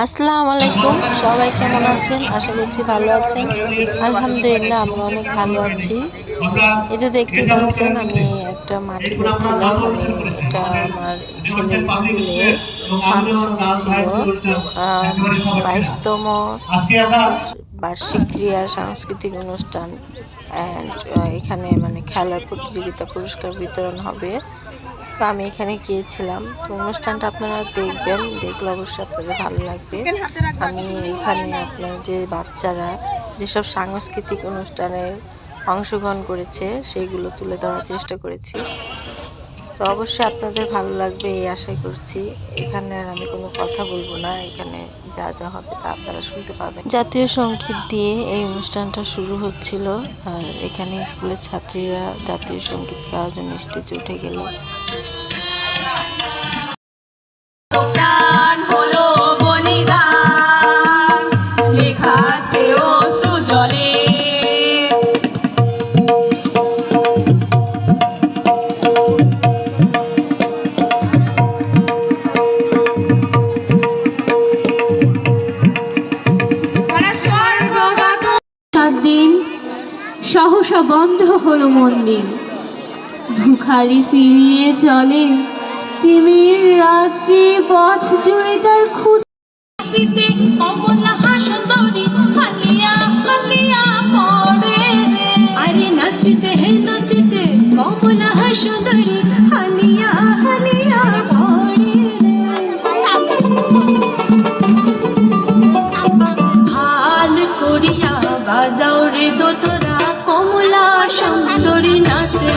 আসসালামু আলাইকুম। সবাই কেমন আছেন? আশা করছি ভালো আছেন। আলহামদুলিল্লাহ, আমরা অনেক ভালো আছি। এই যে দেখতে পাচ্ছেন, আমি একটা মাঠে যাচ্ছিলাম এটা আমার ছেলের স্কুলে ফাংশন ছিল বাইশতম বার্ষিক ক্রিয়া সাংস্কৃতিক অনুষ্ঠান। অ্যান্ড এখানে মানে খেলার প্রতিযোগিতা পুরস্কার বিতরণ হবে। তো আমি এখানে গিয়েছিলাম। তো অনুষ্ঠানটা আপনারা দেখবেন, দেখলে অবশ্যই আপনাদের ভালো লাগবে। আমি এখানে আপনার যে বাচ্চারা যেসব সাংস্কৃতিক অনুষ্ঠানের অংশগ্রহণ করেছে সেইগুলো তুলে ধরার চেষ্টা করেছি। তো অবশ্যই আপনাদের ভালো লাগবে, এই আশাই করছি। এখানে আর আমি কোনো কথা বলব না। এখানে যা যা হবে তা আপনারা শুনতে পাবেন। জাতীয় সংগীত দিয়ে এই অনুষ্ঠানটা শুরু হচ্ছিল। আর এখানে স্কুলের ছাত্রীরা জাতীয় সংগীত গাওয়ার জন্য স্টেজে উঠে গেল। হলো ভুখারি ফিরিয়ে চলে তিমির রাত্রি পথ জুড়ে তার সুন্দরী হানিয়া হানিয়া পড়ে হাল করিয়া বাজাও রে দোতরা কমলা সুন্দরী নাচে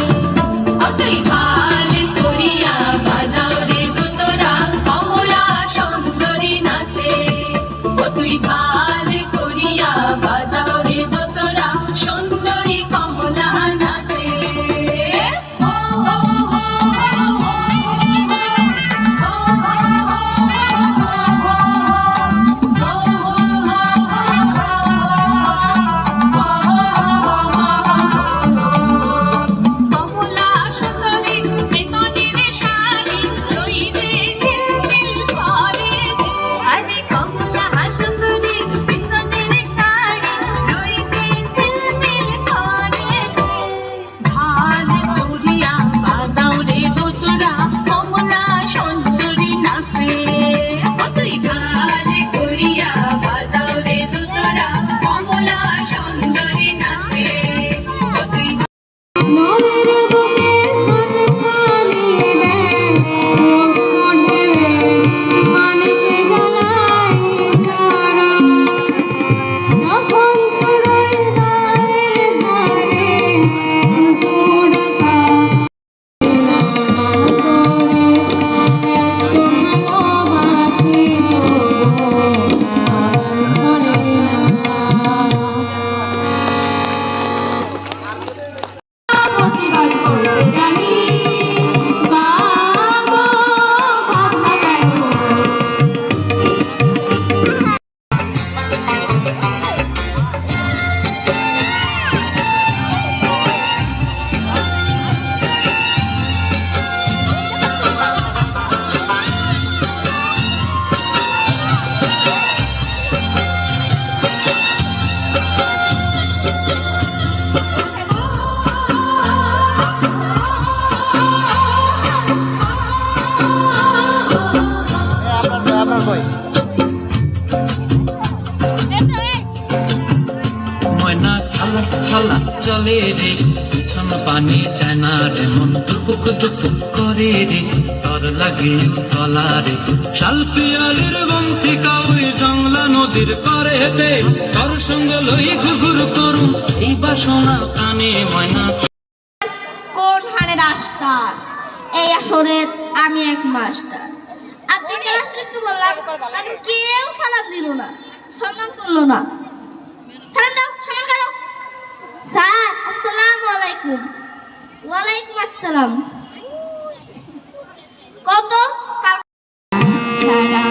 চলে রে পিছন পানি চায় না রে মন টুপুক টুপুক করে রে, তর লাগে তলা রে। শাল পিয়ালির বন্তি কাউই জংলা নদীর পারে হেঁটে তর সঙ্গে লই ঘুরঘুর করুন এই বাসনা কানে ময়না কোন হানে রাস্তার? এই আসরে আমি এক মাস্টার। আপনি ক্লাসে কি বললাম? মানে কেউ সালাম দিল না, সম্মান করল না। সালাম দাও সম্মান করো আলাইকুম। ওয়ালাইকুম আসসালাম। কত? ছাড়া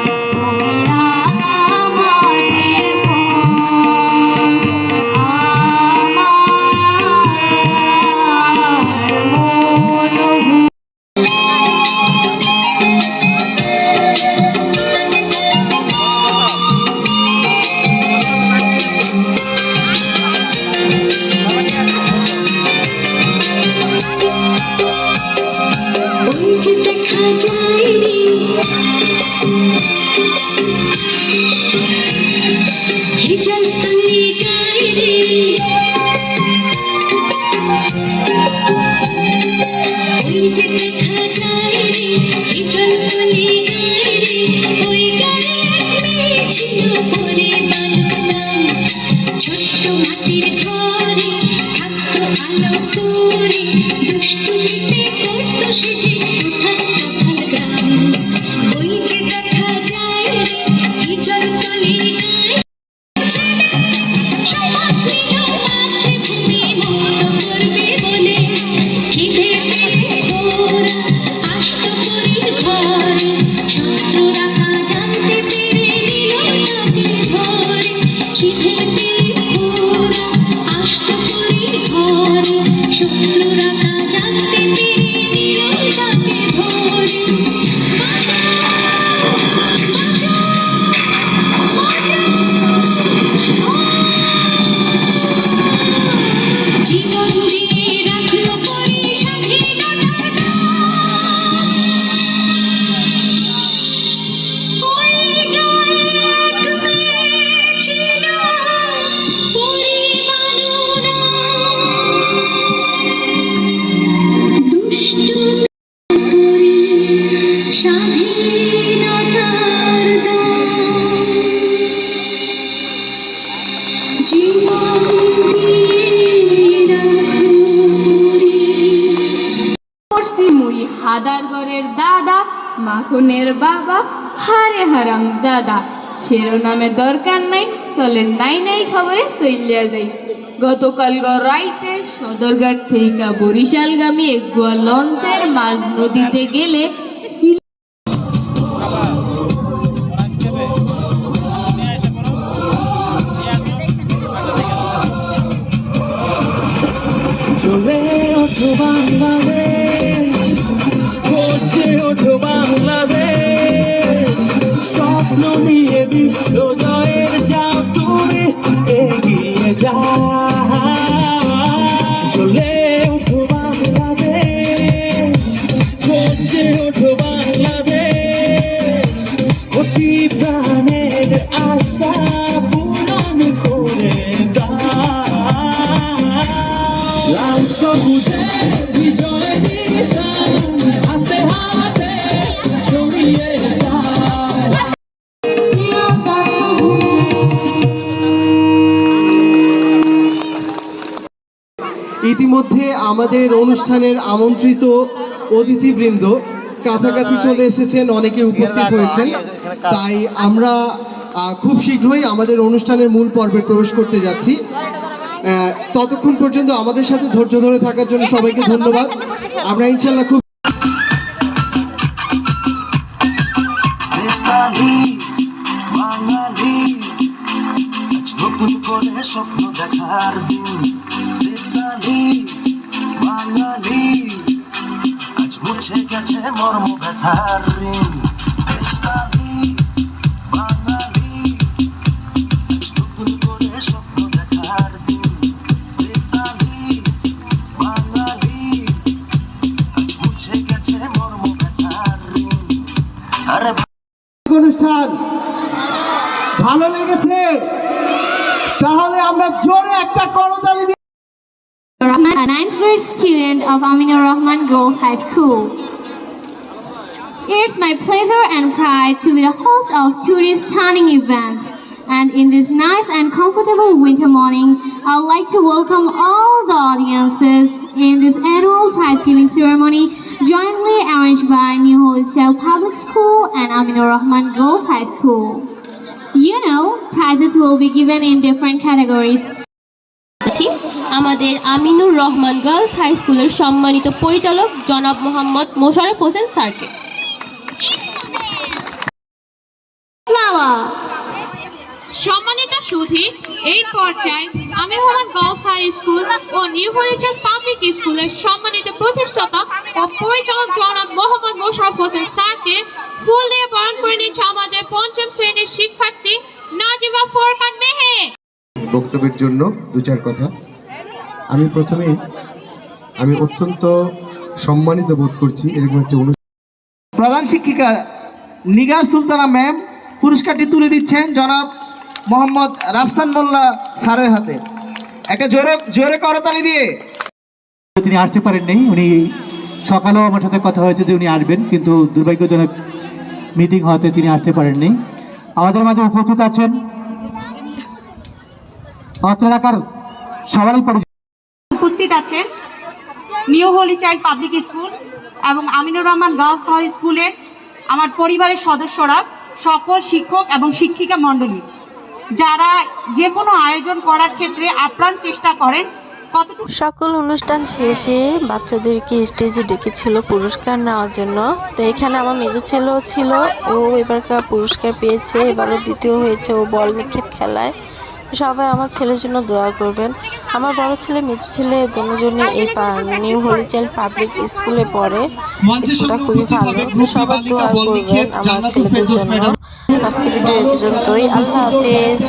দাদার দাদা, মাখনের বাবা, হারে হারাম দাদা। শিরোনামে দরকার নাই, চলেন নাই নাই খবরে চলিয়া যাই। গতকাল রাইতে সদরঘাট থেকে বরিশালগামী একগুয়া লঞ্চের মাঝ নদীতে গেলে আমাদের অনুষ্ঠানের আমন্ত্রিত অতিথিবৃন্দ কাছাকাছি চলে এসেছেন, অনেকে উপস্থিত হয়েছেন। তাই আমরা খুব শীঘ্রই আমাদের অনুষ্ঠানের মূল পর্বে প্রবেশ করতে যাচ্ছি। ততক্ষণ পর্যন্ত আমাদের সাথে ধৈর্য ধরে থাকার জন্য সবাইকে ধন্যবাদ। আমরা ইনশাল্লাহ খুব স্বপ্ন দেখার দিন। বাঙালি আজ মুছে গেছে মর্ম ব্যথার ঋণ। Of Aminur Rahman Girls High School. It's my pleasure and pride to be the host of today's stunning event. And in this nice and comfortable winter morning, I would like to welcome all the audiences in this annual prize giving ceremony jointly arranged by New Holy Child Public School and Aminur Rahman Girls High School. You know, prizes will be given in different categories আমাদের Aminur Rahman girls high স্কুলের সম্মানিত পরিচালক জনাব মোহাম্মদ মোশারফ হোসেন স্যারকে। সম্মানিত সুধি এই পর্যায়ে আমি রহমান গার্লস হাই স্কুল ও নিউ হলিচন্দ পাবলিক স্কুলের সম্মানিত প্রতিষ্ঠাতা ও পরিচালক জনাব মোহাম্মদ মোশারফ হোসেন স্যারকে ফুল দিয়ে বরণ করে নিচ্ছে আমাদের পঞ্চম শ্রেণির শিক্ষার্থী নাজিবা ফোরকান মেহে। বক্তব্যের জন্য দু চার কথা। আমি প্রথমেই আমি অত্যন্ত সম্মানিত বোধ করছি এরকম একটি অনুষ্ঠান প্রধান শিক্ষিকা নিগার সুলতানা ম্যাম পুরস্কারটি তুলে দিচ্ছেন জনাব মোহাম্মদ রাফসান মোল্লা স্যারের হাতে। একটা জোরে জোরে করতালি দিয়ে। তিনি আসতে পারেন পারেননি উনি সকালেও আমার সাথে কথা হয়েছে যে উনি আসবেন কিন্তু দুর্ভাগ্যজনক মিটিং হওয়াতে তিনি আসতে পারেন পারেননি। আমাদের মাঝে উপস্থিত আছেন অত্র এলাকার সবারই পরিচিত উপস্থিত আছেন new holy child public school এবং আমিনুর রহমান গার্লস হাই স্কুলের আমার পরিবারের সদস্যরা, সকল শিক্ষক এবং শিক্ষিকা মণ্ডলী, যারা যে কোনো আয়োজন করার ক্ষেত্রে আপ্রাণ চেষ্টা করেন, কতটুকু সকল অনুষ্ঠান শেষে বাচ্চাদেরকে স্টেজে ডেকেছিল পুরস্কার নেওয়ার জন্য। তো এখানে আমার মেজো ছেলেও ছিল, ও এবারকার পুরস্কার পেয়েছে, এবারও দ্বিতীয় হয়েছে, ও বল নিক্ষেপ খেলায়। সবাই আমার ছেলের জন্য দোয়া করবেন। আমার বড় ছেলে মেজো ছেলে দুজনে এই নিউ হলি চাইল্ড পাবলিক স্কুলে পড়ে। স্কুলটা খুবই ভালো। তো সবাই দোয়া করবেন আমার ছেলেদের জন্য। আজকে ভিডিও পর্যন্তই। আল্লাহ হাফেজ।